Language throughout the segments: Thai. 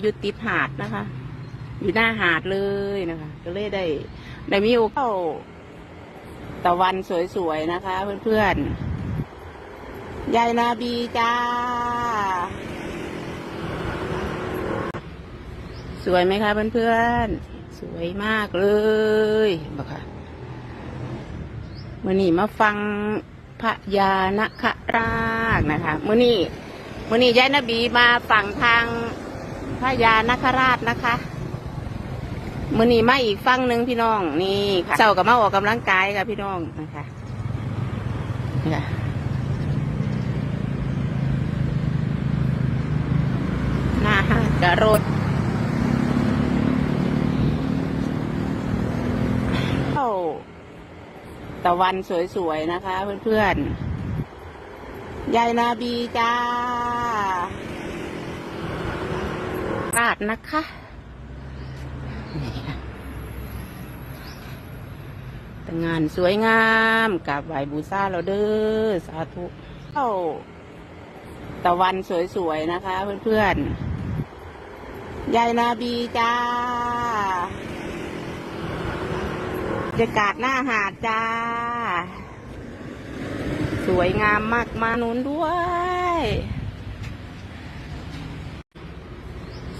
อยู่ติดหาดนะคะ อยู่หน้าหาดเลยนะคะ ก็เลยได้ได้มีโอกาสเข้าตะวันสวยๆนะคะ เพื่อนๆ ยายนาบีจ้า สวยไหมคะเพื่อนๆ สวยมากเลยบอกค่ะมื่อนี้มาฟังพระยานคราชนะคะมื่อนี้มื่อนี้ยายนาบีมาฝั่งทาง พระยานคราชนะคะ มือนี้มาอีกฝั่งหนึ่งพี่น้องนี่ค่ะเจ้ากับมาออกกำลังกายค่ะพี่น้องนะคะนี่ค่ะหน้าหาดกระโรดเข้าตะวันสวยๆนะคะ เพื่อนๆยายนาบีจ้า ราดนะคะนี่ค่ะแต่งานสวยงามกับไหวบูซาเราเด้อสาธุเข้าตะวันสวยๆนะคะเพื่อนๆ ยายนาบีจ้าบรรยากาศหน้าหาดจ้า สวยงามมากมานุนด้วย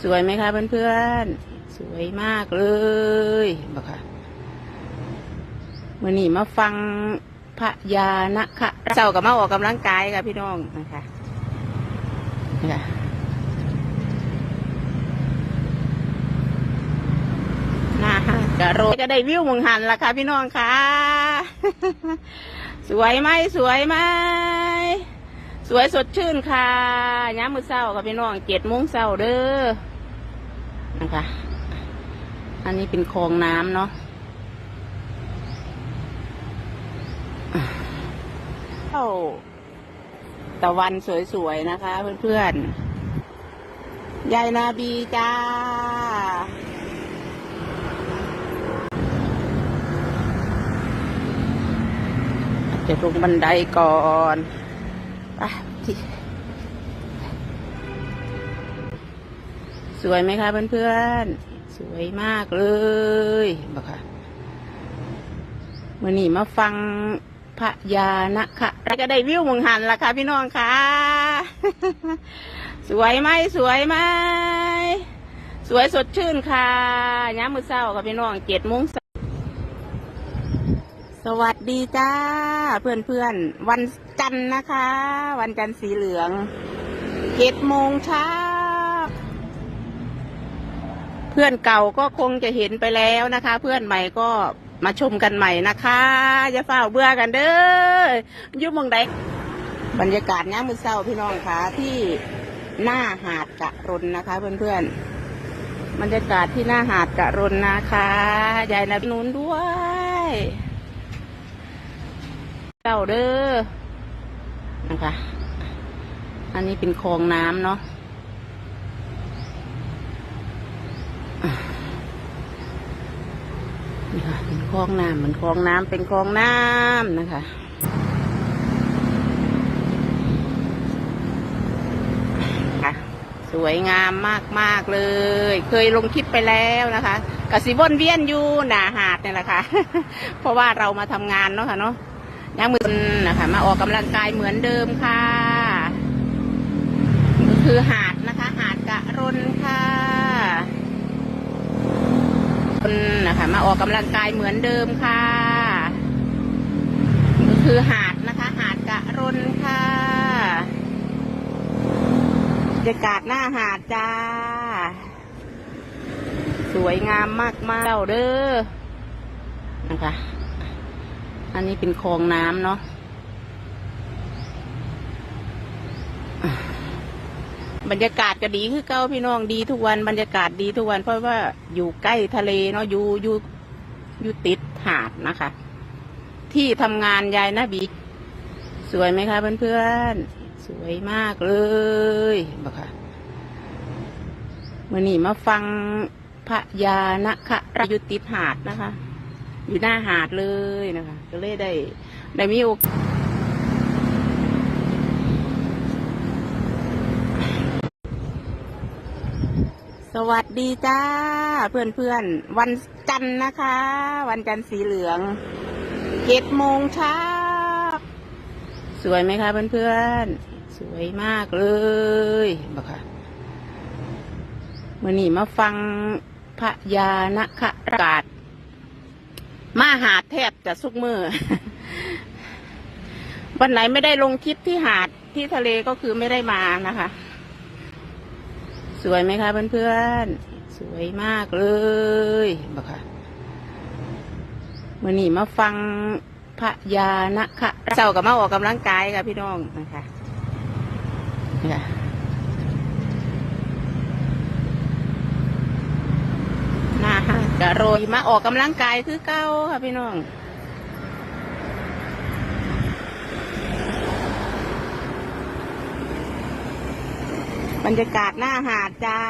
สวยไหมคะเพื่อนๆ สวยมากเลยบอกค่ะมื่อนี้มาฟังพระยานะคะเจ้ากับมาออกกำลังกายค่ะพี่น้องนะคะนี่ค่ะหน้าหาดกระโรดก็ได้วิวเมืองหันละค่ะพี่น้องค่ะ สวยไหมสวยไหม สวยสดชื่นค่ะย้ำมือเศร้าค่ะพี่น้องเจ็ดโมงเศร้าเด้อนะคะ อันนี้เป็นคลองน้ำเนาะเข้าตะวันสวยๆนะคะ เพื่อนๆ ยายนาบีจ้า จะลงบันไดก่อน ไปสวยไหมคะเพื่อนๆ สวยมากเลยบอกค่ะมื่อนี้มาฟังพระยานะคะก็ได้วิวเมืองหันละค่ะพี่น้องค่ะ สวยไหมสวยไหม สวยสดชื่นค่ะย้ำมือเศร้าค่ะพี่น้องเจ็ดโมง สวัสดีจ้า เพื่อนเพื่อนวันจันทร์นะคะ วันจันทร์สีเหลืองเจ็ดโมงเช้า เพื่อนเก่าก็คงจะเห็นไปแล้วนะคะ เพื่อนใหม่ก็มาชมกันใหม่นะคะอย่าเฝ้าเบื่อกันเด้อยุ่มองใดบรรยากาศนี้ยามมือเศร้าพี่น้องคะที่หน้าหาดกะรนนะคะ เพื่อนเพื่อนๆบรรยากาศที่หน้าหาดกะรนนะคะยายนานุนด้วย จ้าเด้อนะคะ อันนี้เป็นคลองน้ำเนาะนี่ค่ะเป็นคลองน้ำเป็นคลองน้ำเป็นคลองน้ำนะคะค่ะสวยงามมาก ๆ เลย เคยลงคลิปไปแล้วนะคะกสิวนเวียนอยู่หนาหาดเนี่ยแหละค่ะ เพราะว่าเรามาทำงานเนาะค่ะเนาะ ยังมือนะคะ มาออกกำลังกายเหมือนเดิมค่ะก็คือหาดนะคะ หาดกะรนค่ะรนนะคะ มาออกกำลังกายเหมือนเดิมค่ะก็คือหาดนะคะ หาดกะรนค่ะบรรยากาศหน้าหาดจ้า สวยงามมากๆเจ้าเด้อนะคะ อันนี้เป็นคลองน้ำเนาะบรรยากาศก็ดีคือเก้าพี่น้องดีทุกวันบรรยากาศดีทุกวันเพราะว่าอยู่ใกล้ทะเลเนาะอยู่อยู่อยู่ติดหาดนะคะ ที่ทำงานยายนะบี สวยไหมคะเพื่อนๆสวยมากเลยบอกค่ะมื่อนี้มาฟังพระยานะคะอยู่ติดหาดนะคะ อยู่หน้าหาดเลยนะคะ ก็เลยได้ได้มีโอกาสสวัสดีจ้า เพื่อนเพื่อนวันจันทร์นะคะ วันจันทร์สีเหลืองเจ็ดโมงเช้าสวยไหมคะเพื่อนเพื่อนสวยมากเลยบอกค่ะมื่อนี้มาฟังพระยานะคะระกาศ มาหาดแทบจะสุกมือ วันไหนไม่ได้ลงคลิปที่หาดที่ทะเลก็คือไม่ได้มานะคะ สวยไหมคะเพื่อนๆ สวยมากเลยบอกค่ะมื่อนี้มาฟังพระยานะคะเจ้ากับมาออกกำลังกายค่ะพี่น้องนะคะนี่ค่ะหน้าหาด กะโรยมาออกกำลังกายคือเก้าค่ะพี่น้องบรรยากาศหน้าหาดจ้า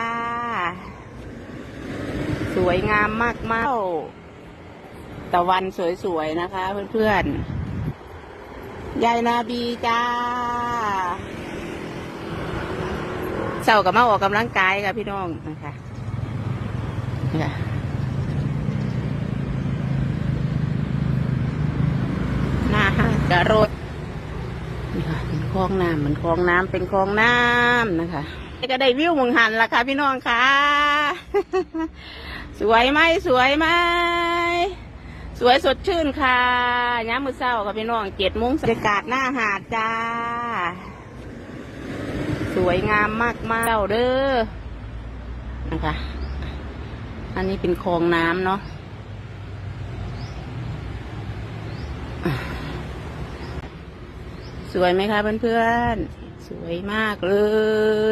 สวยงามมากมากตะวันสวยๆนะคะ เพื่อนๆยายนาบีจ้าเศร้ากับมาออกกำลังกายค่ะพี่น้องนะคะนี่ค่ะหน้าหาด กระโรดนี่ค่ะเป็นคลองน้ำเหมันคลองน้ำเป็นคลองน้ำนะคะก็ได้วิวเมืองหันละค่ะพี่น้องค่ะ สวยไหมสวยไหมสวยสดชื่นค่ะย้ำมือเศร้าค่ะพี่น้องเจ็ดโมงบรรยากาศหน้าหาดจ้า สวยงามมากมากเจ้าเด้อนะคะ อันนี้เป็นคลองน้ำเนาะ สวยไหมคะเพื่อนๆ สวยมากเล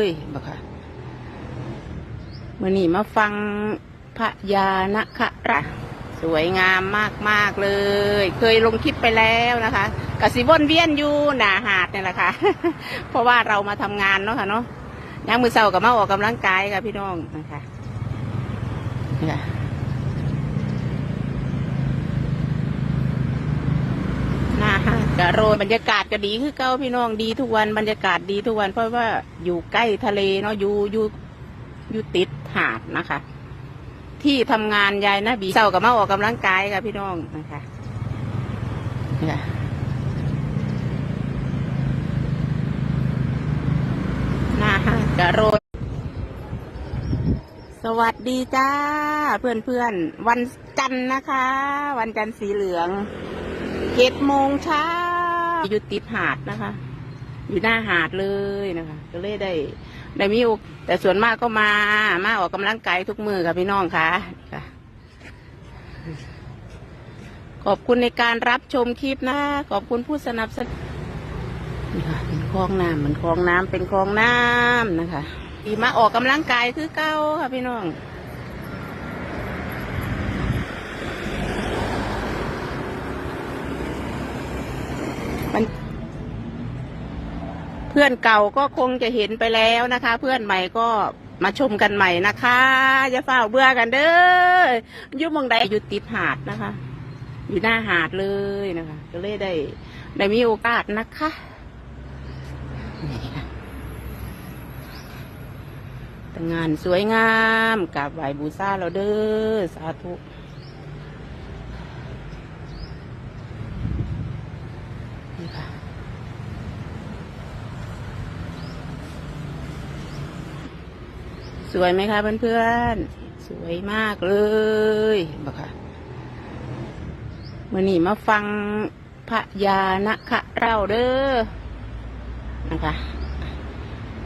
ยบอกค่ะมื่อนี้มาฟังพระยานะคะระสวยงามมากๆเลย เคยลงคลิปไปแล้วนะคะกสิวนเวียนอยู่หนาหาดเนี่ยแหละค่ะ เพราะว่าเรามาทำงานเนาะค่ะเนาะย่างมือเสากับมาออกกำลังกายค่ะพี่น้องนะคะนี่ค่ะ หน้าหาด กะโรยบรรยากาศก็ดีคือเก้าพี่น้องดีทุกวันบรรยากาศดีทุกวัน เพราะว่าอยู่ใกล้ทะเลเนาะอยู่อยู่อยู่ติดหาดนะคะ ที่ทำงานยายนะบีเศร้ากับมาออกกำลังกายค่ะพี่น้องนะคะนี่ค่ะหน้ากะโรยสวัสดีจ้า เพื่อนเพื่อนวันจันทร์นะคะ วันจันทร์สีเหลืองเจ็ดโมงเช้า อยู่ติดหาดนะคะ อยู่หน้าหาดเลยนะคะ ก็เลยได้ได้มีโอกแต่ส่วนมากก็มา มาออกกำลังกายทุกมือค่ะพี่น้องค่ะค่ะ ขอบคุณในการรับชมคลิปนะ ขอบคุณผู้สนับสนุนค่ะเป็นคลองน้ำเหมือนคลองน้ำเป็นคลองน้ำนะคะดีมาออกกำลังกายคือเก้าค่ะพี่น้อง พื่อนเก่าก็คงจะเห็นไปแล้วนะคะ เพื่อนใหม่ก็มาชมกันใหม่นะคะอย่าเฝ้าเบื่อกันเด้ออยุ่มองใดอยู่ติดหาดนะคะ อยู่หน้าหาดเลยนะคะ ก็เลยได้ได้มีโอกาสนะคะแต่งานสวยงามกราบไหวบูชาเราเด้อสาธุ สวยไหมคะเพื่อนๆ สวยมากเลยบอกค่ะมื่อนี้มาฟังพระยานะคะเราเด้อนะคะ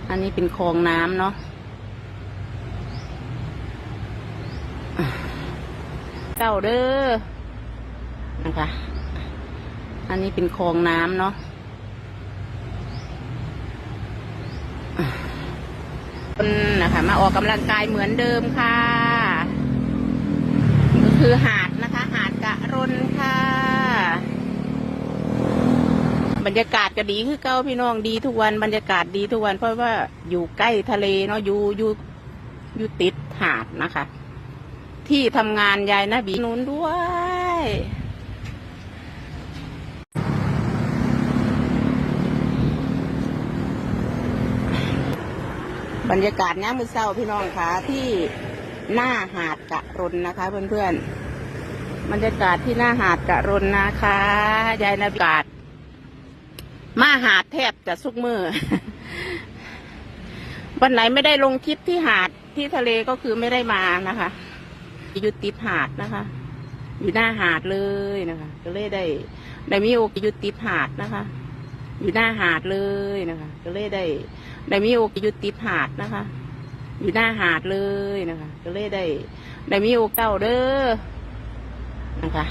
อันนี้เป็นคลองน้ำเนาะเจ้าเด้อนะคะ อันนี้เป็นคลองน้ำเนาะ นนะคะ มาออกกำลังกายเหมือนเดิมค่ะก็คือหาดนะคะ หาดกะรนค่ะ บรรยากาศก็ดีคือเก้าพี่น้องดีทุกวันบรรยากาศดีทุกวัน เพราะว่าอยู่ใกล้ทะเลเนาะอยู่อยู่อยู่ติดหาดนะคะ ที่ทำงานยายนะบีนุนด้วย บรรยากาศย่ามมือเศร้าพี่น้องคะที่หน้าหาดกะรนนะคะ เพื่อนๆบรรยากาศที่หน้าหาดกะรนนะคะยายนาบรรยากาศมาหาดแทบจะสุกมือวันไหนไม่ได้ลงคลิปที่หาดที่ทะเลก็คือไม่ได้มานะคะ อยู่ติดหาดนะคะ อยู่หน้าหาดเลยนะคะ ก็เลยได้ได้มีโอกาสอยู่ติดหาดนะคะ อยู่หน้าหาดเลยนะคะ ก็เลยได้ได้มีโอกาสยุติหาดนะคะ อยู่หน้าหาดเลยนะคะ ก็เลยได้ได้มีโอกาสเด้อนะคะ